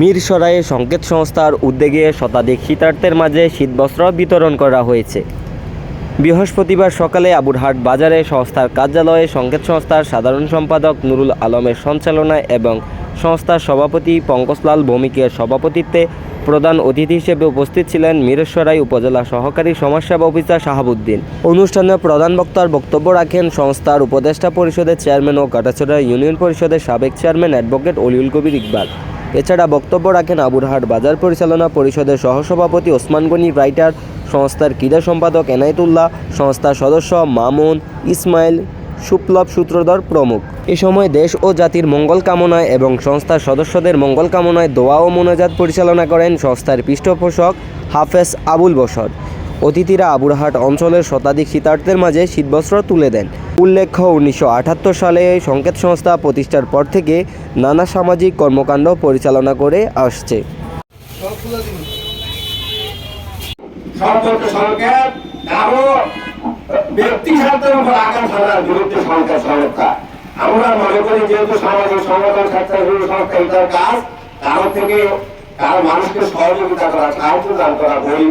মিরসরাইয়ে সংকেত সংস্থার উদ্যোগে শতাধিক শীতার্থের মাঝে শীতবস্ত্র বিতরণ করা হয়েছে। বৃহস্পতিবার সকালে আবুরহাট বাজারে সংস্থার কার্যালয়ে সংকেত সংস্থার সাধারণ সম্পাদক নুরুল আলমের সঞ্চালনায় এবং সংস্থার সভাপতি পঙ্কজলাল ভৌমিকের সভাপতিত্বে প্রধান অতিথি হিসেবে উপস্থিত ছিলেন মিরেশ্বরাই উপজেলা সহকারী সমাজসেবা অফিসার শাহাবুদ্দিন। অনুষ্ঠানে প্রধান বক্তার বক্তব্য রাখেন সংস্থার উপদেষ্টা পরিষদের চেয়ারম্যান ও কাটাছড়া ইউনিয়ন পরিষদের সাবেক চেয়ারম্যান অ্যাডভোকেট অলিউল কবির ইকবাল। এছাড়া বক্তব্য রাখেন আবুরহাট বাজার পরিচালনা পরিষদের সহসভাপতি ওসমান গনি, রাইটার সংস্থার ক্রীড়া সম্পাদক এনায়েতুল্লাহ, সংস্থার সদস্য মামুন ইসমাইল, সুপ্লব সূত্রধর প্রমুখ। এ সময় দেশ ও জাতির মঙ্গল কামনায় এবং সংস্থার সদস্যদের মঙ্গল কামনায় দোয়া ও মোনাজাত পরিচালনা করেন সংস্থার পৃষ্ঠপোষক হাফেজ আবুল বসর অতিথিরা আবুরহাট অঞ্চলের শতাধিক শীতার্থের মাঝে শীতবস্ত্র তুলে দেন। উল্লেখ্য, উনিশশো আটাত্তর সালে সংকেত সংস্থা প্রতিষ্ঠার পর থেকে নানা সামাজিক কর্মকাণ্ড পরিচালনা করে আসছে। আমরা মনে করি, যেহেতু সামাজিক সংগঠন স্বেচ্ছাসেবী কাজ থেকে মানুষকে সহযোগিতা করা, সাহায্য দান করা গরিব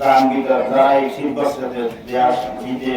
যারা এই শিল্প দিতে